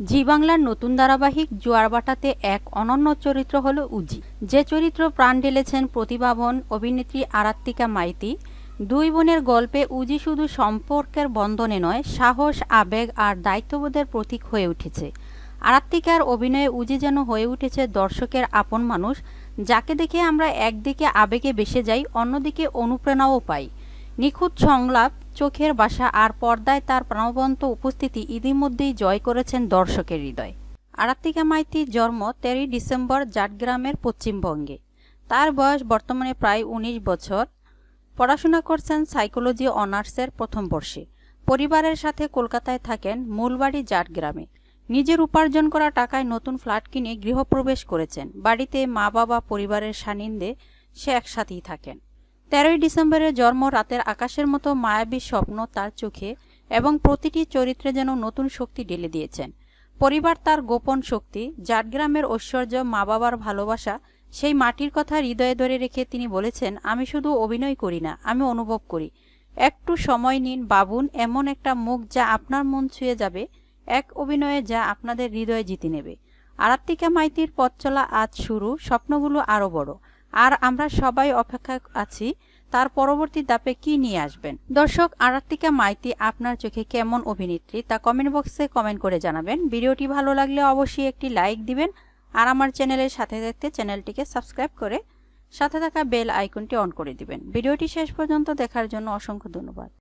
জি বাংলার নতুন ধারাবাহিক জোয়ারবাটাতে এক অনন্য চরিত্র হল উজি। যে চরিত্র প্রাণ ঢেলেছেন প্রতিভাবন অভিনেত্রী আরাত্তিকা মাইতি, দুই বোনের গল্পে উজি শুধু সম্পর্কের বন্ধনে নয়, সাহস, আবেগ আর দায়িত্ববোধের প্রতীক হয়ে উঠেছে। আরাত্তিকার অভিনয়ে উজি যেন হয়ে উঠেছে দর্শকের আপন মানুষ, যাকে দেখে আমরা একদিকে আবেগে বেসে যাই, অন্যদিকে অনুপ্রেরণাও পাই। নিখুঁত সংলাপ চোখের বাসা আর পর্দায় তার প্রাণবন্ত উপস্থিতি ইতিমধ্যেই জয় করেছেন দর্শকের হৃদয়। আরাত্তিকা মাইতির জন্ম তেরোই ডিসেম্বর জাটগ্রামের পশ্চিমবঙ্গে। তার বয়স বর্তমানে প্রায় উনিশ বছর। পড়াশোনা করছেন সাইকোলজি অনার্সের প্রথম বর্ষে। পরিবারের সাথে কলকাতায় থাকেন মূলবাড়ি জাটগ্রামে। নিজের উপার্জন করা টাকায় নতুন ফ্ল্যাট কিনে গৃহপ্রবেশ করেছেন। বাড়িতে মা বাবা পরিবারের সান্নিধ্যে সে একসাথেই থাকেন। তেরোই ডিসেম্বরের জন্ম, রাতের আকাশের মতো মায়াবী স্বপ্ন তার চোখে এবং প্রতিটি চরিত্রে যেন নতুন শক্তি ঢেলে দিয়েছেন। পরিবার তার গোপন শক্তি, জাটগ্রামের ঐশ্বর্য মা বাবার ভালোবাসা, সেই মাটির কথা হৃদয়ে ধরে রেখে তিনি বলেছেন, আমি শুধু অভিনয় করি না, আমি অনুভব করি। একটু সময় নিন, বাবুন, এমন একটা মুখ যা আপনার মন ছুঁয়ে যাবে, এক অভিনয়ে যা আপনাদের হৃদয়ে জিতে নেবে। আরাত্তিকা মাইতির পথ চলা আজ শুরু, স্বপ্নগুলো আরও বড়। আর আমরা সবাই অপেক্ষা আছি, তার পরবর্তী দাপে কি নিয়ে আসবেন? দর্শক আরাত্তিকা মাইতি আপনার চোখে কেমন অভিনেত্রী তা কমেন্ট বক্সে কমেন্ট করে জানাবেন। ভিডিওটি ভালো লাগলে অবশ্যই একটি লাইক দিবেন আর আমার চ্যানেলের সাথে থাকতে চ্যানেলটিকে সাবস্ক্রাইব করে সাথে থাকা বেল আইকনটি অন করে দিবেন। ভিডিওটি শেষ পর্যন্ত দেখার জন্য অসংখ্য ধন্যবাদ।